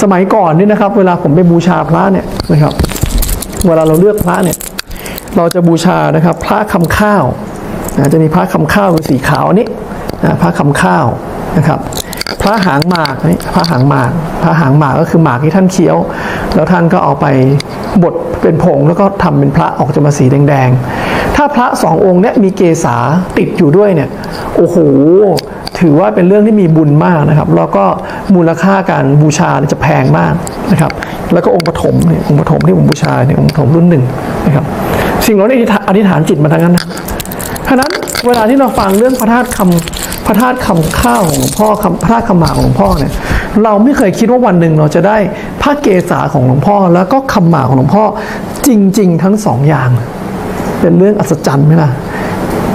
สมัยก่อนนี่นะครับ เวลาผมไปบูชาพระเนี่ยนะครับ เวลาเราเลือกพระเนี่ย เราจะบูชานะครับ พระคำข้าวนะจะมีพระคำข้าวคือสีขาวนี้นะพระคำข้าวนะครับ พระหางหมากนี่พระหางหมาก พระหางหมากก็คือหมากที่ท่านเคี้ยว แล้วท่านก็เอาไปบดเป็นผงแล้วก็ทำเป็นพระออกจะมาสีแดงๆ ถ้าพระสององค์เนี้ยมีเกษาติดอยู่ด้วยเนี่ย โอ้โห ถือว่าเป็นเรื่องที่มีบุญมากนะครับ แล้วก็ มูลค่าการบูชาจะแพงมากนะครับ แล้วก็องค์ปฐมเนี่ยองค์ปฐมที่ผมบูชาเนี่ยองค์ปฐมรุ่นหนึ่งนะครับ สิ่งเหล่านี้อธิษฐานจิตมาทั้งนั้นนะเพราะฉะนั้นเวลาที่เราฟังเรื่องพระธาตุคำพระธาตุคำข้าวของหลวงพ่อพระธาตุคำหมากของหลวงพ่อเนี่ยเราไม่เคยคิดว่าวันหนึ่งเราจะได้พระเกศาของหลวงพ่อ แล้วก็คำหมากของหลวงพ่อจริง ๆ ทั้งสองอย่าง เป็นเรื่องอัศจรรย์ไหมล่ะ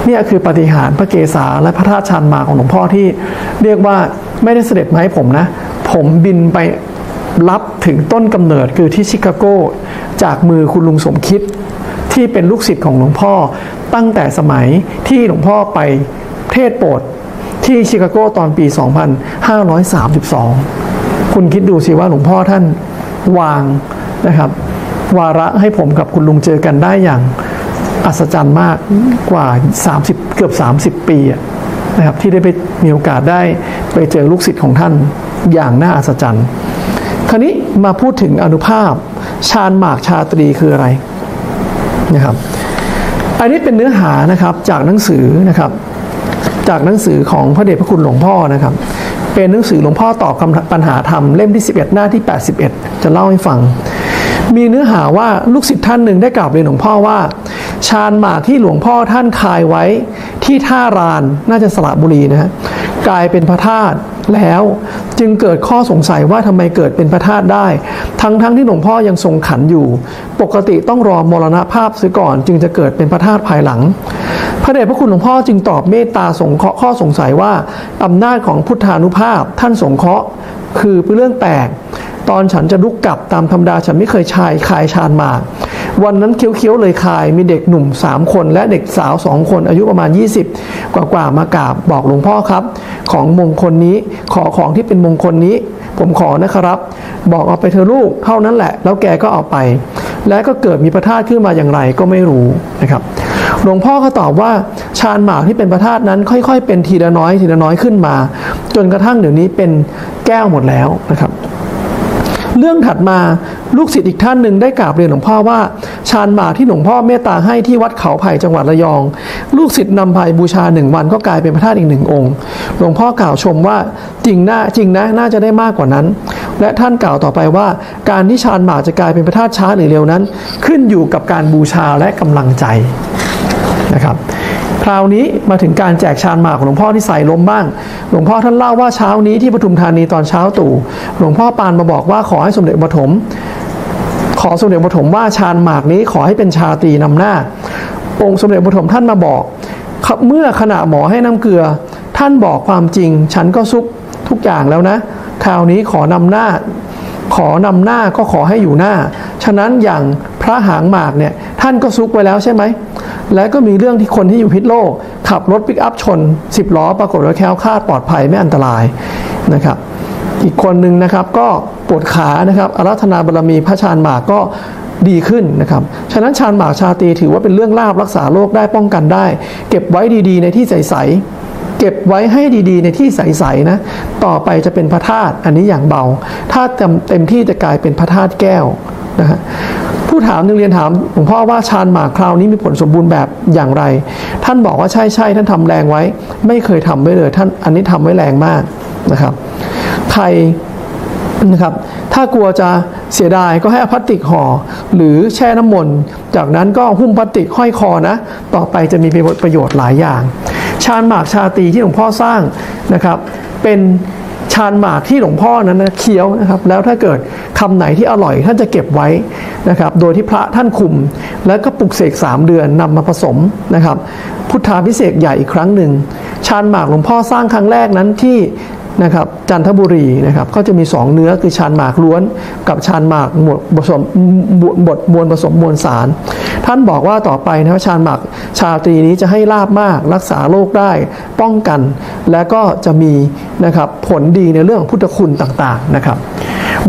เนี่ยคือปฏิหารพระเกศาและพระธาตุชานหมาของหลวงพ่อที่เรียกว่า ไม่ได้เสด็จมาให้ผมนะ ผมบินไปรับถึงต้นกำเนิดคือที่ชิคาโกจากมือคุณลุงสมคิด ที่เป็นลูกศิษย์ของหลวงพ่อ ตั้งแต่สมัยที่หลวงพ่อไปเทศโปรดที่ชิคาโกตอนปี 2532 คุณคิดดูสิว่าหลวงพ่อท่านวางนะครับ วาระให้ผมกับคุณลุงเจอกันได้อย่างอัศจรรย์มากกว่า 30 เกือบ 30 ปีอะ นะครับที่ได้ไปมีโอกาสได้ไปเจอลูกศิษย์ของท่านอย่างน่าอัศจรรย์ คราวนี้มาพูดถึงอนุภาพชาญหมากชาตรีคืออะไรนะครับ อันนี้เป็นเนื้อหานะครับจากหนังสือนะครับ จากหนังสือของพระเดชพระคุณหลวงพ่อนะครับ เป็นหนังสือหลวงพ่อตอบคำปัญหาธรรมเล่มที่ 11 หน้าที่ 81 จะเล่าให้ฟัง มีเนื้อหาว่าลูกศิษย์ท่านหนึ่งได้กราบเรียนหลวงพ่อว่าชาญหมากที่หลวงพ่อท่านคายไว้ ที่ท่ารานน่าจะสระบุรีนะฮะกลายเป็นพระธาตุแล้วจึงเกิดข้อสงสัยว่าทำไมเกิดเป็นพระธาตุได้ ทั้งทั้งที่หลวงพ่อยังทรงขันอยู่ ปกติต้องรอมรณภาพเสียก่อน จึงจะเกิดเป็นพระธาตุภายหลัง พระเดชพระคุณหลวงพ่อจึงตอบเมตตาสงเคราะห์ข้อสงสัยว่าอำนาจของพุทธานุภาพท่านสงเคราะห์คือเป็นเรื่องแปลก ตอนฉันจะลุกกลับตามธรรมดาฉันไม่เคยชายคายชานมา วันนั้นเคี้ยวๆเลยคายมีเด็กหนุ่ม 3 คน และเด็กสาว 2 คนอายุประมาณ 20 กว่าๆมากราบบอกหลวงพ่อครับ ของมงคลนี้ขอของที่เป็นมงคลนี้ ผมขอนะครับ บอกเอาไปเธอลูกเท่านั้นแหละ แล้วแกก็เอาไป และก็เกิดมีพระธาตุขึ้นมาอย่างไรก็ไม่รู้นะครับหลวงพ่อก็ตอบว่าชานหมากที่เป็นพระธาตุนั้น ค่อย ๆ เป็นทีละน้อยทีละน้อยขึ้นมา จนกระทั่งเดี๋ยวนี้เป็นแก้วหมดแล้วนะครับ เรื่องถัดมาลูกศิษย์อีกท่านหนึ่งได้กราบเรียนหลวงพ่อว่า ชานหมาที่หลวงพ่อเมตตาให้ที่วัดเขาไผ่จังหวัดระยอง ลูกศิษย์นำไปบูชาหนึ่งวันก็กลายเป็นพระธาตุอีกหนึ่งองค์ หลวงพ่อกล่าวชมว่าจริงนะจริงนะน่าจะได้มากกว่านั้น และท่านกล่าวต่อไปว่า การที่ชานหมาจะกลายเป็นพระธาตุช้าหรือเร็วนั้น ขึ้นอยู่กับการบูชาและกำลังใจนะครับ คราวนี้มาถึงการแจกชานหมากของหลวงพ่อที่ใส่ลมบ้าง หลวงพ่อท่านเล่าว่าเช้านี้ที่ปทุมธานีตอนเช้าตู่หลวงพ่อปานมาบอกว่าขอให้สมเด็จปฐมขอสมเด็จปฐมว่าชานหมากนี้ขอให้เป็นชาตรีนำหน้า องค์สมเด็จปฐมท่านมาบอก เมื่อขณะหมอให้น้ำเกลือ ท่านบอกความจริง ฉันก็ซุกทุกอย่างแล้วนะ คราวนี้ขอนำหน้า ขอนำหน้าก็ขอให้อยู่หน้า ฉะนั้นอย่างพระหางหมากเนี่ยท่านก็ซุกไว้แล้วใช่ไหม และก็มีเรื่องที่คนที่อยู่พิษโลก ขับรถปิกอัพชน 10 ล้อ ปรากฏว่าแคล้วคลาดปลอดภัยไม่อันตรายนะครับอีกคนหนึ่งนะครับก็ปวดขานะครับอารัธนาบารมีพระชานหมากก็ดีขึ้นนะครับ ฉะนั้นชานหมากชาตีถือว่าเป็นเรื่องลาบรักษาโรคได้ป้องกันได้ เก็บไว้ดีๆ ในที่ใสๆเก็บไว้ให้ดีๆ ในที่ใสๆนะต่อไปจะเป็นพระธาตุอันนี้อย่างเบา ถ้าเต็มเต็มที่จะกลายเป็นพระธาตุแก้วนะฮะ ผู้ถามหนึ่งเรียนถามหลวงพ่อว่าชานหมากคราวนี้มีผลสมบูรณ์แบบอย่างไร ท่านบอกว่าใช่ใช่ท่านทำแรงไว้ ไม่เคยทำไว้เลย ท่านอันนี้ทำไว้แรงมากนะครับใครนะครับถ้ากลัวจะเสียดายก็ให้อพลาสติกห่อหรือแช่น้ำมนต์จากนั้นก็หุ้มพลาสติกห้อยคอนะ ต่อไปจะมีประโยชน์หลายอย่าง ชาญหมากชาตีที่หลวงพ่อสร้างนะครับเป็นชาญหมากที่หลวงพ่อนั้นนะเคี้ยวนะครับแล้วถ้าเกิดคำไหนที่อร่อยท่านจะเก็บไว้ นะครับ โดยที่พระท่านคุม แล้วก็ปลุกเสก 3 เดือนนำมาผสมนะครับ พุทธาพิเศษใหญ่อีกครั้งหนึ่ง ชาญหมากหลวงพ่อสร้างครั้งแรกนั้นที่นะครับจันทบุรีนะครับก็จะมี 2 เนื้อคือชานหมากล้วน กับชานหมากหมวดผสมบดมวลผสมมวลสาร ท่านบอกว่าต่อไปนะครับชานหมากชาตรีนี้จะให้ลาบมาก รักษาโรคได้ป้องกัน และก็จะมีนะครับผลดีในเรื่องพุทธคุณต่างๆนะครับ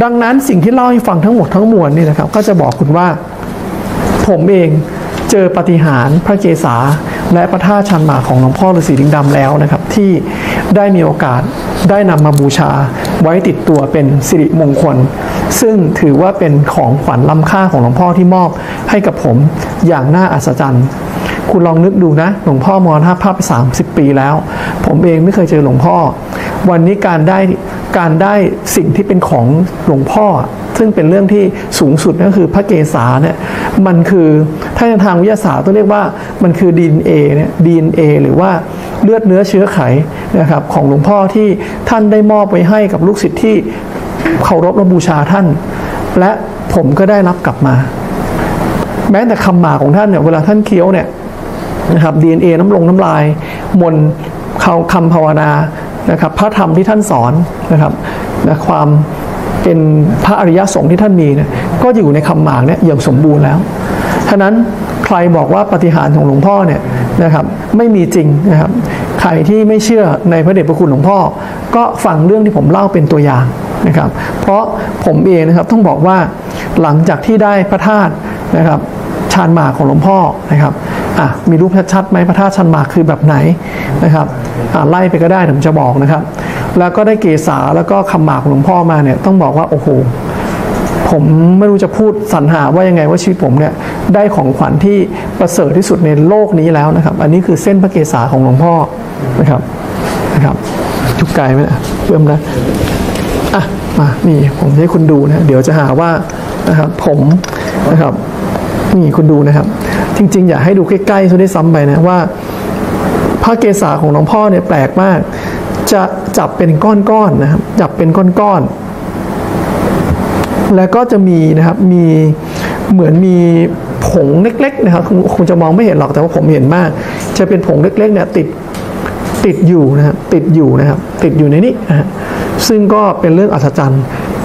ดังนั้นสิ่งที่เล่าให้ฟังทั้งหมดทั้งมวลนี่นะครับ ก็จะบอกคุณว่า ผมเองเจอปฏิหารพระเกศาและพระธาตุชันหมากของหลวงพ่อฤาษีลิงดำแล้วนะครับ ที่ได้มีโอกาสได้นำมาบูชาไว้ติดตัวเป็นสิริมงคล ซึ่งถือว่าเป็นของขวัญล้ำค่าของหลวงพ่อที่มอบให้กับผมอย่างน่าอัศจรรย์คุณลองนึกดูนะ หลวงพ่อมรณภาพไป30 ปีแล้ว ผมเองไม่เคยเจอหลวงพ่อ วันนี้การได้การได้สิ่งที่เป็นของหลวงพ่อ ซึ่งเป็นเรื่องที่สูงสุดก็คือพระเกศาเนี่ยมันคือถ้าในทางวิทยาศาสตร์ต้องเรียกว่ามันคือ DNA เนี่ย DNA หรือว่าเลือดเนื้อเชื้อไขนะครับของหลวงพ่อที่ท่านได้มอบไว้ให้กับลูกศิษย์ที่เคารพและบูชาท่าน และผมก็ได้รับกลับมา แม้แต่คำหมาของท่านเนี่ยเวลาท่านเคี้ยวเนี่ยนะครับ DNA น้ำลงน้ำลาย มนคำภาวนา นะครับพระธรรมที่ท่านสอนนะครับและความเป็นพระอริยสงฆ์ที่ท่านมีเนี่ยก็อยู่ในคำหมากเนี่ยอย่างสมบูรณ์แล้วฉะนั้นใครบอกว่าปฏิหารของหลวงพ่อเนี่ยนะครับไม่มีจริงนะครับใครที่ไม่เชื่อในพระเดชพระคุณหลวงพ่อ ก็ฟังเรื่องที่ผมเล่าเป็นตัวอย่างนะครับ เพราะผมเองนะครับต้องบอกว่าหลังจากที่ได้พระธาตุนะครับชานหมากของหลวงพ่อนะครับอะมีรูปชัดๆไหมพระธาตุชานหมากคือแบบไหนนะครับ ไล่ไปก็ได้ผมจะบอกนะครับ แล้วก็ได้เกษาแล้วก็คำหมากของหลวงพ่อมาเนี่ยต้องบอกว่าโอ้โหผมไม่รู้จะพูดสรรหาว่ายังไงว่าชีวิตผมเนี่ยได้ของขวัญที่ประเสริฐที่สุดในโลกนี้แล้วนะครับ อันนี้คือเส้นพระเกศาของหลวงพ่อนะครับนะครับจุกไกลไหมนะเริ่มนะอะมานี่ผมให้คุณดูนะเดี๋ยวจะหาว่านะครับผมนะครับนี่คุณดูนะครับ จริง ๆ อยากให้ดูใกล้ๆซะด้วยซ้ำไปนะว่า ระเกศาของหลวงพ่อเนี่ยแปลกมาก จะจับเป็นก้อนๆนะครับ จับเป็นก้อนๆ แล้วก็จะมีนะครับ มีเหมือนมีผงเล็กๆนะครับคงจะมองไม่เห็นหรอกแต่ว่าผมเห็นมาก จะเป็นผงเล็กๆเนี่ยติดติดอยู่นะครับติดอยู่นะครับ ติดอยู่ในนี้นะซึ่งก็เป็นเรื่องอัศจรรย์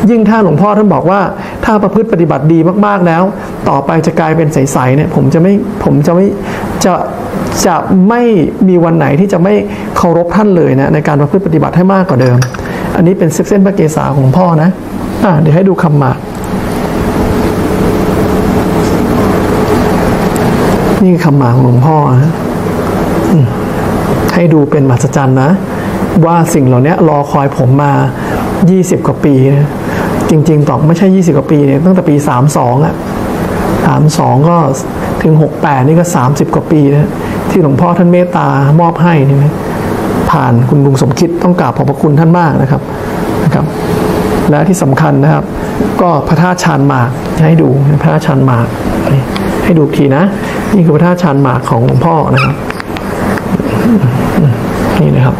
ยิ่งถ้าหลวงพ่อท่านบอกว่าถ้าประพฤติปฏิบัติดีมากๆแล้ว ต่อไปจะกลายเป็นใสๆเนี่ยผมจะไม่ผมจะไม่จะ จะไม่มีวันไหนที่จะไม่เคารพท่านเลยนะในการประพฤติปฏิบัติให้มากกว่าเดิม อันนี้เป็นเส้นพระเกศาของพ่อนะอะเดี๋ยวให้ดูคำหมากนี่คำหมากของหลวงพ่อนะให้ดูเป็นมหัศจรรย์นะ ว่าสิ่งเหล่านี้รอคอยผมมา 20 กว่าปีนะจริง ๆตอบไม่ใช่ 20 กว่าปีเนี่ยตั้งแต่ปี 32อะ32 ก็ถึง 68 นี่ก็ 30 กว่าปีนะ ที่หลวงพ่อท่านเมตตามอบให้นี่นะผ่านคุณลุงสมคิดต้องกราบขอบพระคุณท่านมากนะครับนะครับ และที่สำคัญนะครับ ก็พระธาตุชานหมากให้ดูพระธาตุชานหมากให้ดูทีนะ นี่คือพระธาตุชานหมากของหลวงพ่อนะครับนี่นะครับ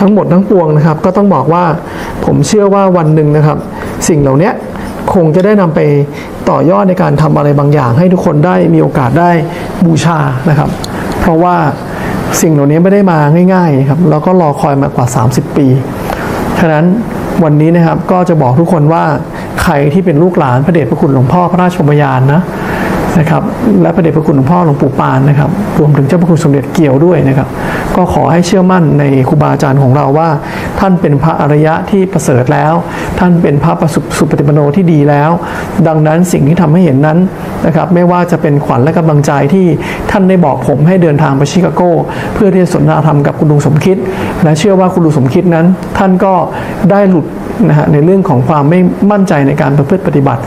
ทั้งหมดทั้งปวงนะครับ ก็ต้องบอกว่าผมเชื่อว่าวันหนึ่งนะครับ สิ่งเหล่านี้คงจะได้นำไป ต่อยอดในการทำอะไรบางอย่าง ให้ทุกคนได้มีโอกาสได้บูชานะครับ เพราะว่าสิ่งเหล่านี้ไม่ได้มาง่ายๆครับแล้วก็รอคอยมากว่า 30 ปี ฉะนั้นวันนี้นะครับก็จะบอกทุกคนว่าใครที่เป็นลูกหลานพระเดชพระคุณหลวงพ่อพระราชบยานนะนะครับและพระเดชพระคุณหลวงพ่อหลวงปู่ปานนะครับ รวมถึงเจ้าพระคุณสมเด็จเกี่ยวด้วยนะครับ ก็ขอให้เชื่อมั่นในครูบาอาจารย์ของเราว่า ท่านเป็นพระอริยะที่ประเสริฐแล้ว ท่านเป็นพระประสุสุปฏิปโนที่ดีแล้ว ดังนั้นสิ่งที่ทำให้เห็นนั้นนะครับไม่ว่าจะเป็นขวัญและกำลังใจที่ท่านได้บอกผมให้เดินทางไปชิคาโก เพื่อที่จะสนทนาธรรมกับคุณลุงสมคิดและเชื่อว่าคุณลุงสมคิดนั้น ท่านก็ได้หลุดนะฮะในเรื่องของความไม่มั่นใจในการประพฤติปฏิบัติ